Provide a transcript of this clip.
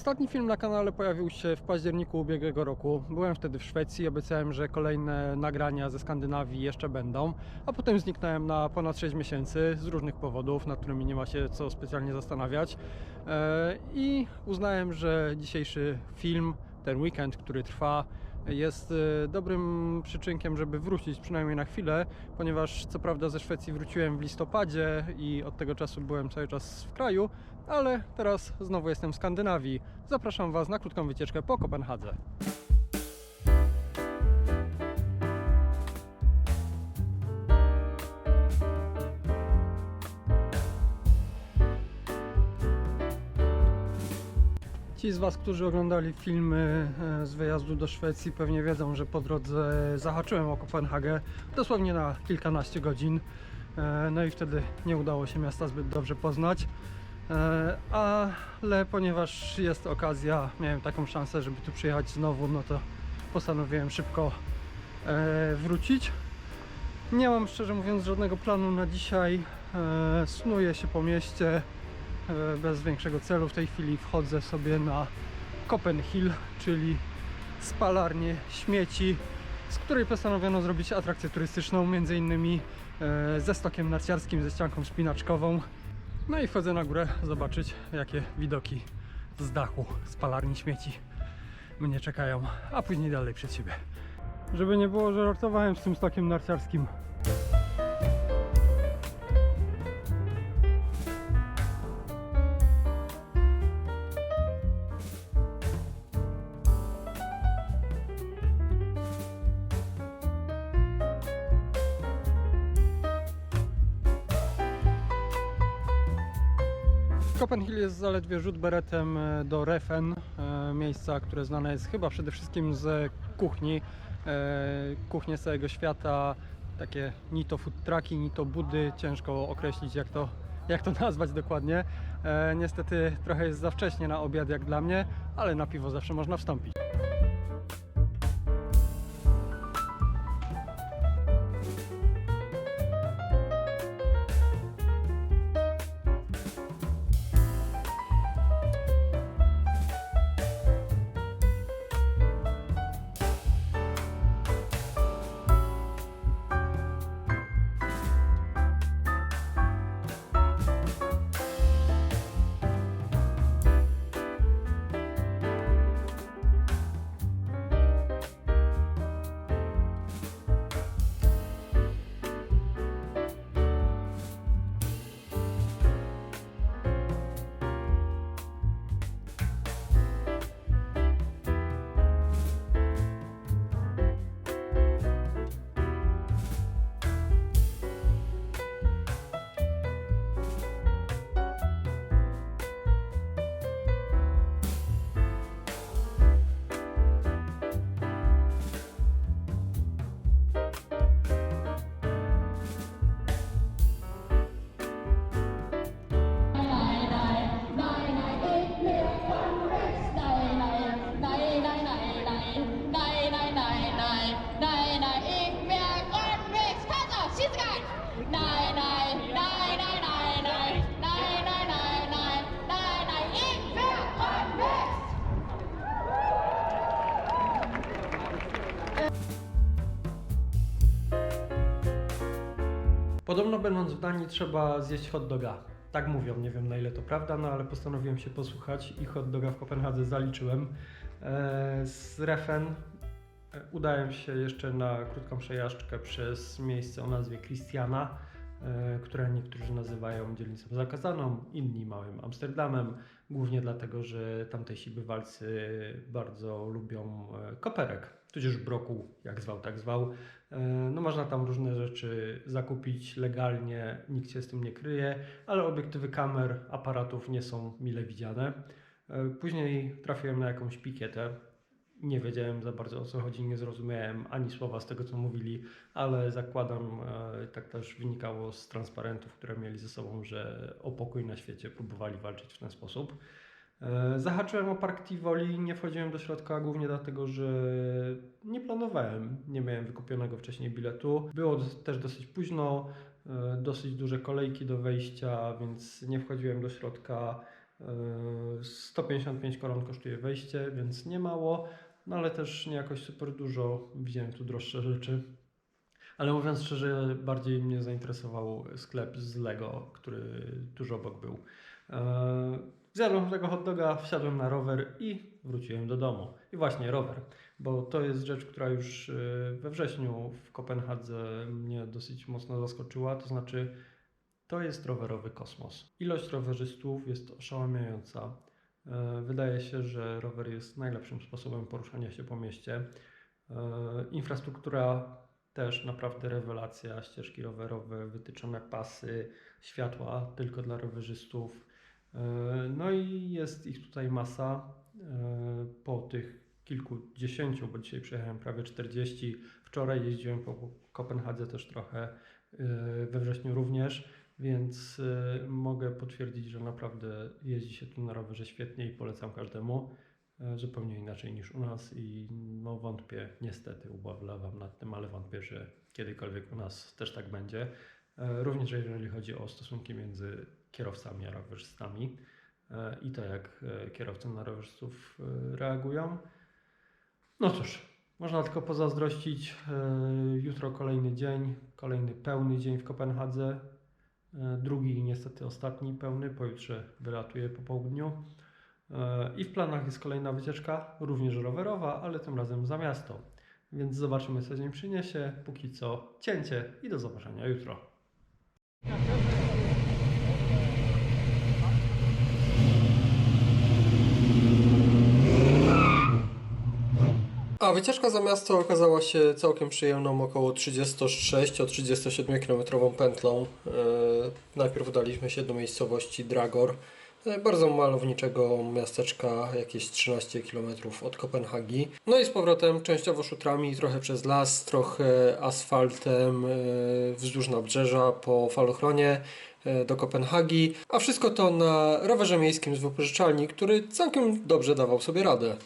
Ostatni film na kanale pojawił się w październiku ubiegłego roku. Byłem wtedy w Szwecji, obiecałem, że kolejne nagrania ze Skandynawii jeszcze będą, a potem zniknąłem na ponad 6 miesięcy z różnych powodów, nad którymi nie ma się co specjalnie zastanawiać. E, I uznałem, że dzisiejszy film, ten weekend, który trwa, jest e, dobrym przyczynkiem, żeby wrócić przynajmniej na chwilę, ponieważ co prawda ze Szwecji wróciłem w listopadzie i od tego czasu byłem cały czas w kraju, ale teraz znowu jestem w Skandynawii. Zapraszam Was na krótką wycieczkę po Kopenhadze. Ci z Was, którzy oglądali filmy e, z wyjazdu do Szwecji, pewnie wiedzą, że po drodze zahaczyłem o Kopenhagę dosłownie na kilkanaście godzin. E, No i wtedy nie udało się miasta zbyt dobrze poznać. E, Ale ponieważ jest okazja, miałem taką szansę, żeby tu przyjechać znowu, no to postanowiłem szybko wrócić. Nie mam szczerze mówiąc żadnego planu na dzisiaj. Snuję się po mieście bez większego celu. W tej chwili wchodzę sobie na Copenhill, czyli spalarnię śmieci, z której postanowiono zrobić atrakcję turystyczną, między innymi e, ze stokiem narciarskim, ze ścianką spinaczkową. No i wchodzę na górę zobaczyć, jakie widoki z dachu spalarni śmieci mnie czekają, a później dalej przed siebie. Żeby nie było, że żartowałem z tym stokiem narciarskim. Copenhill jest zaledwie rzut beretem e, do Refen, e, miejsca, które znane jest chyba przede wszystkim z kuchni. E, Kuchnie z całego świata, takie ni to food trucki, ni to budy, ciężko określić jak to, jak to nazwać dokładnie. Niestety trochę jest za wcześnie na obiad jak dla mnie, ale na piwo zawsze można wstąpić. Podobno będąc w Danii trzeba zjeść hot doga. Tak mówią, nie wiem na ile to prawda, no ale postanowiłem się posłuchać i hot doga w Kopenhadze zaliczyłem. E, Z Refen udałem się jeszcze na krótką przejażdżkę przez miejsce o nazwie Christiana, e, które niektórzy nazywają dzielnicą zakazaną, inni małym Amsterdamem, głównie dlatego, że tamtejsi bywalcy bardzo lubią e, koperek, tudzież brokuł, jak zwał, tak zwał. E, No można tam różne rzeczy zakupić legalnie, nikt się z tym nie kryje, ale obiektywy kamer, aparatów nie są mile widziane. E, Później trafiłem na jakąś pikietę. Nie wiedziałem za bardzo o co chodzi, nie zrozumiałem ani słowa z tego co mówili, ale zakładam, e, tak też wynikało z transparentów, które mieli ze sobą, że o pokój na świecie próbowali walczyć w ten sposób. E, Zahaczyłem o Park Tivoli, nie wchodziłem do środka głównie dlatego, że nie planowałem, nie miałem wykupionego wcześniej biletu. Było też dosyć późno, e, dosyć duże kolejki do wejścia, więc nie wchodziłem do środka. E, 155 koron kosztuje wejście, więc nie mało, no ale też nie jakoś super dużo. Widziałem tu droższe rzeczy. Ale mówiąc szczerze, bardziej mnie zainteresował sklep z Lego, który tuż obok był. E, Zjadłem tego hot doga, wsiadłem na rower i wróciłem do domu. I właśnie rower, bo to jest rzecz, która już e, we wrześniu w Kopenhadze mnie dosyć mocno zaskoczyła. To znaczy, to jest rowerowy kosmos. Ilość rowerzystów jest oszałamiająca. E, Wydaje się, że rower jest najlepszym sposobem poruszania się po mieście. E, Infrastruktura też naprawdę rewelacja. Ścieżki rowerowe, wytyczone pasy, światła tylko dla rowerzystów. E, No i jest ich tutaj masa. Po tych kilkudziesięciu, bo dzisiaj przejechałem prawie 40, wczoraj jeździłem po Kopenhadze też trochę, we wrześniu również, więc e, mogę potwierdzić, że naprawdę jeździ się tu na rowerze świetnie i polecam każdemu. E, Zupełnie inaczej niż u nas i no wątpię, niestety ubolewam nad tym, ale wątpię, że kiedykolwiek u nas też tak będzie. E, Również jeżeli chodzi o stosunki między kierowcami a rowerzystami e, i to jak kierowcy na rowerzystów reagują. No cóż, można tylko pozazdrościć. Jutro kolejny dzień, kolejny pełny dzień w Kopenhadze. E, Drugi, niestety ostatni pełny, pojutrze wylatuję po południu. E, I w planach jest kolejna wycieczka, również rowerowa, ale tym razem za miasto. Więc zobaczymy, co dzień przyniesie. Póki co cięcie i do zobaczenia jutro. A wycieczka za miasto okazała się całkiem przyjemną, około 36-37 km pętlą. E, najpierw udaliśmy się do miejscowości Dragor, e, bardzo malowniczego miasteczka, jakieś 13 km od Kopenhagi. No i z powrotem częściowo szutrami, trochę przez las, trochę asfaltem e, wzdłuż nabrzeża po falochronie do Kopenhagi, a wszystko to na rowerze miejskim z wypożyczalni, który całkiem dobrze dawał sobie radę.